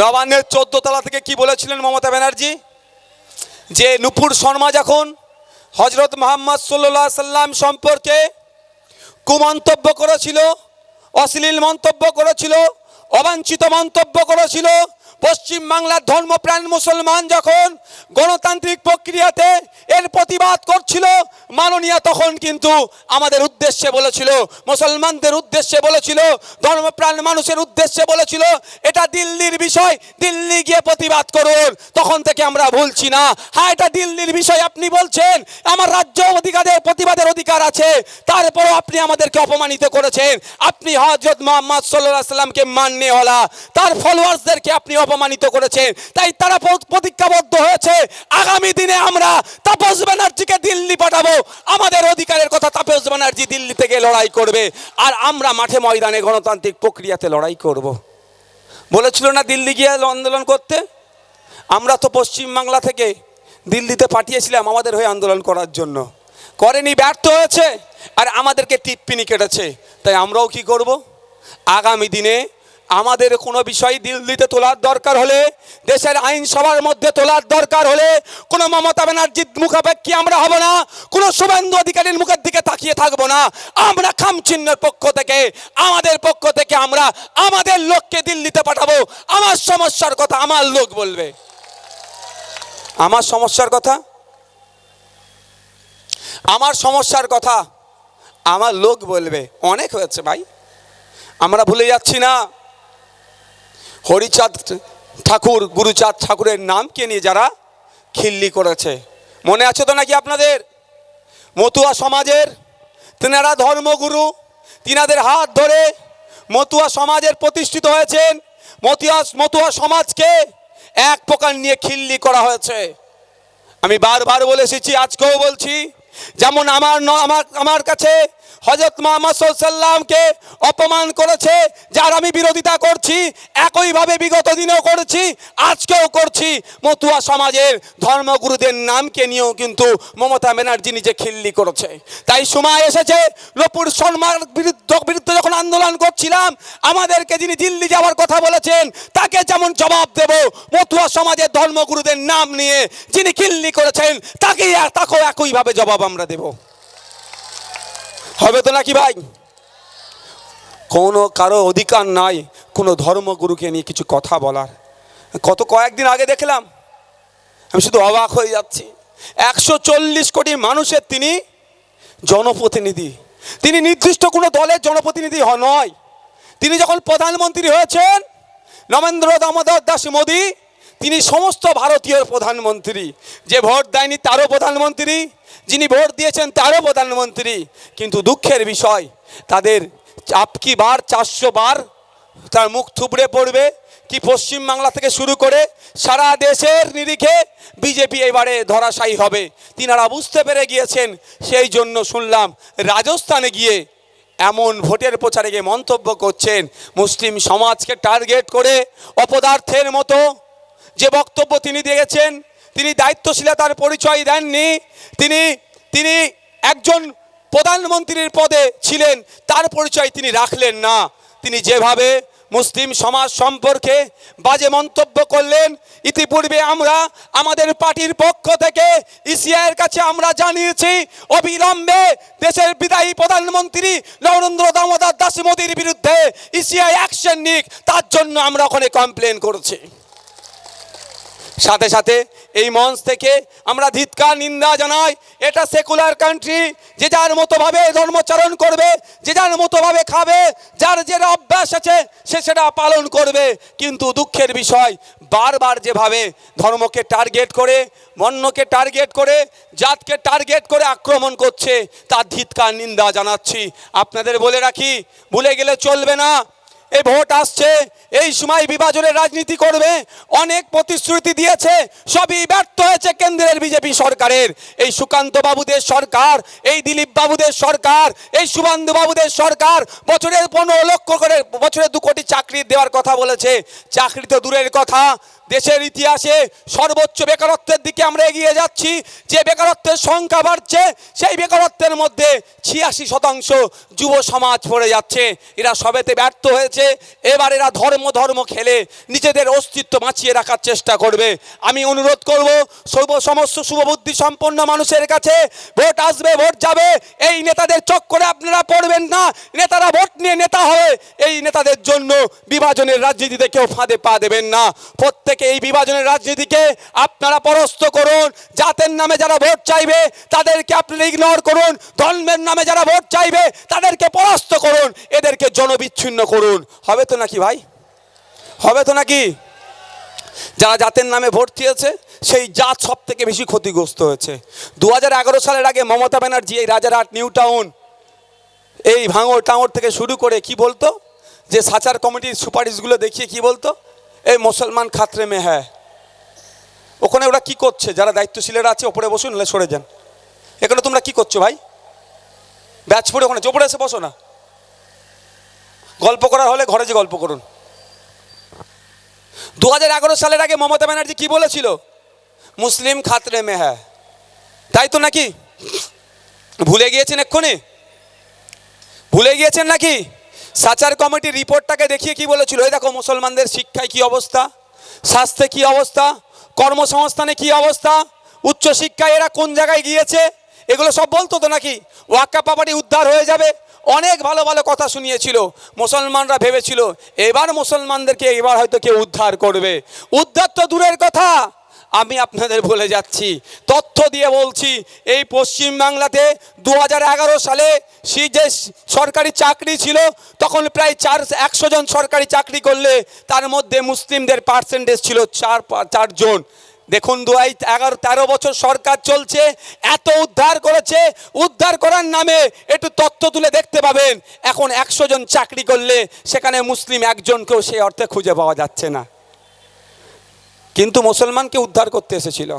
নবান্নের চোদ্দ তলা থেকে কি বলেছিলেন মমতা ব্যানার্জি? যে নুপুর শর্মা যখন হজরত মোহাম্মদ সাল্লা সাল্লাম সম্পর্কে কুমন্তব্য করেছিল, অশ্লীল মন্তব্য করেছিল, অবাঞ্ছিত মন্তব্য করেছিল পশ্চিম বাংলার ধর্মপ্রাণ মুসলমান যখন গণতান্ত্রিক প্রক্রিয়াতে এর প্রতিবাদ করছিল, মাননীয়া তখন কিন্তু আমাদের উদ্দেশ্যে বলেছিল, মুসলমানদের উদ্দেশ্যে বলেছিল, ধর্মপ্রাণ মানুষের উদ্দেশ্যে বলেছিল, এটা দিল্লির বিষয়, দিল্লি গিয়ে প্রতিবাদ করুন। তখন থেকে আমরা ভুলছি না। হ্যাঁ এটা দিল্লির বিষয়, আপনি বলছেন, আমার রাজ্য অধিকারের প্রতিবাদের অধিকার আছে, তারপরও আপনি আমাদেরকে অপমানিত করেছেন। আপনি হজরত মোহাম্মদ সাল্লাহ সাল্লামকে হলা, তার ফলোয়ার্সদেরকে আপনি অপমানিত করেছেন তাই তারা প্রতিজ্ঞাবদ্ধ হয়েছে। আগামী দিনে আমরা তাপস ব্যানার্জিকে দিল্লি পাঠাবো। আমাদের অধিকারের কথা তাপস ব্যানার্জি দিল্লি থেকে লড়াই করবে। আর আমরা মাঠে ময়দানে গণতান্ত্রিক প্রক্রিয়াতে লড়াই করব। বলেছিল না দিল্লি গিয়ে আন্দোলন করতে? আমরা তো পশ্চিমবাংলা থেকে দিল্লিতে পাঠিয়েছিলাম আমাদের হয়ে আন্দোলন করার জন্য। করেনি, ব্যর্থ হয়েছে। আর আমাদেরকে টিপ্পিনি কেটেছে। তাই আমরাও কি করব? আগামী দিনে আমাদের কোনো বিষয় দিল্লিতে তোলার দরকার হলে, দেশের আইনসভার মধ্যে তোলার দরকার হলে, কোনো মমতা ব্যানার্জির মুখাপেক্ষী আমরা হব না, কোনো শুভেন্দু অধিকারীর মুখের দিকে তাকিয়ে থাকব না। আমরা খামচিহ্নের পক্ষ থেকে, আমাদের পক্ষ থেকে আমরা আমাদের লোককে দিল্লিতে পাঠাবো। আমার সমস্যার কথা আমার লোক বলবে। আমার সমস্যার কথা? আমার সমস্যার কথা আমার লোক বলবে। অনেক হয়েছে ভাই। আমরা ভুলে যাচ্ছি না। হরিচাঁদ ঠাকুর, গুরুচাঁদ ঠাকুরের নামকে নিয়ে যারা খিল্লি করেছে। মনে আছে তো নাকি আপনাদের? মতুয়া সমাজের তেনারা ধর্মগুরু, তিনাদের হাত ধরে মতুয়া সমাজের প্রতিষ্ঠিত হয়েছেন। মতুয়া মতুয়া সমাজকে এক প্রকার নিয়ে খিল্লি করা হয়েছে। আমি বারবার বলে এসেছি, আজকেও বলছি যেমন আমার আমার আমার কাছে হজরত মোহাম্মদ সাল্লামকে অপমান করেছে, যার আমি বিরোধিতা করছি, একইভাবে বিগত দিনেও করেছি, আজকেও করছি। মতুয়া সমাজের ধর্মগুরুদের নামকে নিয়েও কিন্তু মমতা ব্যানার্জি নিজে খিল্লি করেছে। তাই সময় এসেছে নপুর শর্মার বিরুদ্ধ বিরুদ্ধে যখন আন্দোলন করছিলাম, আমাদেরকে যিনি দিল্লি যাওয়ার কথা বলেছেন, তাকে যেমন জবাব দেব, মতুয়া সমাজের ধর্মগুরুদের নাম নিয়ে যিনি খিল্লি করেছেন তাকেই তাকেও একইভাবে জবাব আমরা দেব। হবে তো নাকি ভাই? কোনো কারও অধিকার নাই, কোনো ধর্মগুরুকে নিয়ে কিছু কথা বলার। কত কয়েকদিন আগে দেখলাম, আমি শুধু অবাক হয়ে যাচ্ছি। একশো চল্লিশ কোটি মানুষের তিনি জনপ্রতিনিধি। তিনি নির্দিষ্ট কোনো দলের জনপ্রতিনিধি নয়। তিনি যখন প্রধানমন্ত্রী হয়েছেন নরেন্দ্র দামোদর দাস মোদী, তিনি সমস্ত ভারতীয় প্রধানমন্ত্রী। যে ভোট দেয়নি তারও প্রধানমন্ত্রী, যিনি ভোট দিয়েছেন তারও প্রধানমন্ত্রী। কিন্তু দুঃখের বিষয়, তাদের চাপকি বার, চারশো বার তার মুখ থুবড়ে পড়বে। কি পশ্চিমবাংলা থেকে শুরু করে সারা দেশের নিরিখে বিজেপি এবারে ধরাশায়ী হবে। তিনারা বুঝতে পেরে গিয়েছেন, সেই জন্য শুনলাম রাজস্থানে গিয়ে এমন ভোটের প্রচারে গিয়ে মন্তব্য করছেন। মুসলিম সমাজকে টার্গেট করে অপদার্থের মতো যে বক্তব্য তিনি দিয়েছেন, তিনি দায়িত্বশীলতার পরিচয় দেননি। তিনি তিনি একজন প্রধানমন্ত্রীর পদে ছিলেন, তার পরিচয় তিনি রাখলেন না। তিনি যেভাবে মুসলিম সমাজ সম্পর্কে বাজে মন্তব্য করলেন, ইতিপূর্বে আমরা আমাদের পার্টির পক্ষ থেকে ইসিআইয়ের কাছে আমরা জানিয়েছি, অবিলম্বে দেশের বিদায়ী প্রধানমন্ত্রী নরেন্দ্র দামোদর দাস মোদীর বিরুদ্ধে ইসিআই অ্যাকশন নিক, তার জন্য আমরা ওখানে কমপ্লেন করছি। সাথে সাথে এই মঞ্চ থেকে আমরা ধিৎকার, নিন্দা জানাই। এটা সেকুলার কান্ট্রি যে যার মতোভাবে ধর্মচারণ করবে, যে যার মতোভাবে খাবে, যার যেটা অভ্যাস আছে, সে সেটা পালন করবে। কিন্তু দুঃখের বিষয়, বারবার যেভাবে ধর্মকে টার্গেট করে বর্ণকে টার্গেট করে, জাতকে টার্গেট করে আক্রমণ করছে, তার ধিৎকার, নিন্দা জানাচ্ছি। আপনাদের বলে রাখি, ভুলে গেলে চলবে না। এই ভোট আসছে, এই সময় বিভাজনের রাজনীতি করবে, অনেক প্রতিশ্রুতি দিয়েছে, সবই ব্যর্থ হয়েছে কেন্দ্রের বিজেপি সরকারের। এই সুকান্ত বাবুদের সরকার, এই দিলীপ বাবুদের সরকার, এই সুবান্ধু বাবুদের সরকার বছরের পনেরো লক্ষ করে, বছরে দু কোটি চাকরি দেওয়ার কথা বলেছে। চাকরি তো দূরের কথা দেশের ইতিহাসে সর্বোচ্চ বেকারত্বের দিকে আমরা এগিয়ে যাচ্ছি। যে বেকারত্বের সংখ্যা বাড়ছে, সেই বেকারত্বের মধ্যে ছিয়াশি শতাংশ যুব সমাজ পড়ে যাচ্ছে। এরা সবেতে ব্যর্থ হয়েছে। এবার এরা ধর্ম ধর্ম খেলে নিজেদের অস্তিত্ব বাঁচিয়ে রাখার চেষ্টা করবে। আমি অনুরোধ করব, সর্ব সমস্ত শুভবুদ্ধি সম্পন্ন মানুষের কাছে ভোট আসবে, ভোট যাবে। এই নেতাদের চক্করে আপনারা পড়বেন না। নেতারা ভোট নিয়ে নেতা হবে। এই নেতাদের জন্য বিভাজনের রাজনীতিতে কেউ ফাঁদে পা দেবেন না। প্রত্যেকে এই বিভাজনের রাজনীতিকে আপনারা পরস্ত করুন। জাতের নামে যারা ভোট চাইবে, তাদেরকে আপনারা ইগনোর করুন। ধর্মের নামে যারা ভোট চাইবে, তাদেরকে পরাস্ত করুন। এদেরকে জনবিচ্ছিন্ন করুন। হবে তো নাকি ভাই? হবে তো নাকি? যারা জাতের নামে ভোট দিয়েছে, সেই জাত সব থেকে বেশি ক্ষতিগ্রস্ত হয়েছে। দু হাজার এগারো সালের আগে মমতা ব্যানার্জি, এই রাজারহাট, নিউ টাউন, এই ভাঙর টাঙর থেকে শুরু করে কি বলতো? যে সাচার কমিটির সুপারিশগুলো দেখিয়ে কি বলতো? এই মুসলমান খাতরে মে হ্যাঁ ওখানে ওরা কি করছে? যারা দায়িত্বশীলেরা আছে, ওপরে বসুন, নাহলে সরে যান। এখানে তোমরা কি করছ ভাই? ব্যাচ পড়ে ওখানে চোপড়ে এসে বসো না। গল্প করার হলে ঘরে যে গল্প করুন। দু হাজার এগারো সালের আগে মমতা ব্যানার্জি কি বলেছিল? মুসলিম খাতরে মে হ্যাঁ তাই তো নাকি? ভুলে গিয়েছেন এক্ষুনি? ভুলে গিয়েছেন নাকি? সাচার কমিটির রিপোর্টটাকে দেখিয়ে কি বলেছিল? এই দেখো, মুসলমানদের শিক্ষায় কি অবস্থা? স্বাস্থ্যে কি অবস্থা? কর্মসংস্থানে কি অবস্থা? উচ্চশিক্ষায় এরা কোন জায়গায় গিয়েছে? এগুলো সব বলতো তো নাকি? ওয়াক্কা পাপাটি উদ্ধার হয়ে যাবে? অনেক ভালো ভালো কথা শুনিয়েছিল। মুসলমানরা ভেবেছিল, এবার মুসলমানদেরকে এবার হয়তো কেউ উদ্ধার করবে। উদ্ধার তো দূরের কথা। আমি আপনাদের বলে যাচ্ছি। তথ্য দিয়ে বলছি, এই পশ্চিম বাংলাতে দু হাজার সালে সি যে সরকারি চাকরি ছিল, তখন প্রায় চার, একশো জন সরকারি চাকরি করলে তার মধ্যে মুসলিমদের পার্সেন্টেজ ছিল চার চারজন দেখুন দু এগারো, তেরো বছর সরকার চলছে, এত উদ্ধার করেছে, উদ্ধার করার নামে একটু তথ্য তুলে দেখতে পাবেন। এখন একশো জন চাকরি করলে সেখানে মুসলিম একজনকেও সেই অর্থে খুঁজে পাওয়া যাচ্ছে না। কিন্তু মুসলমানকে উদ্ধার করতে এসেছিল।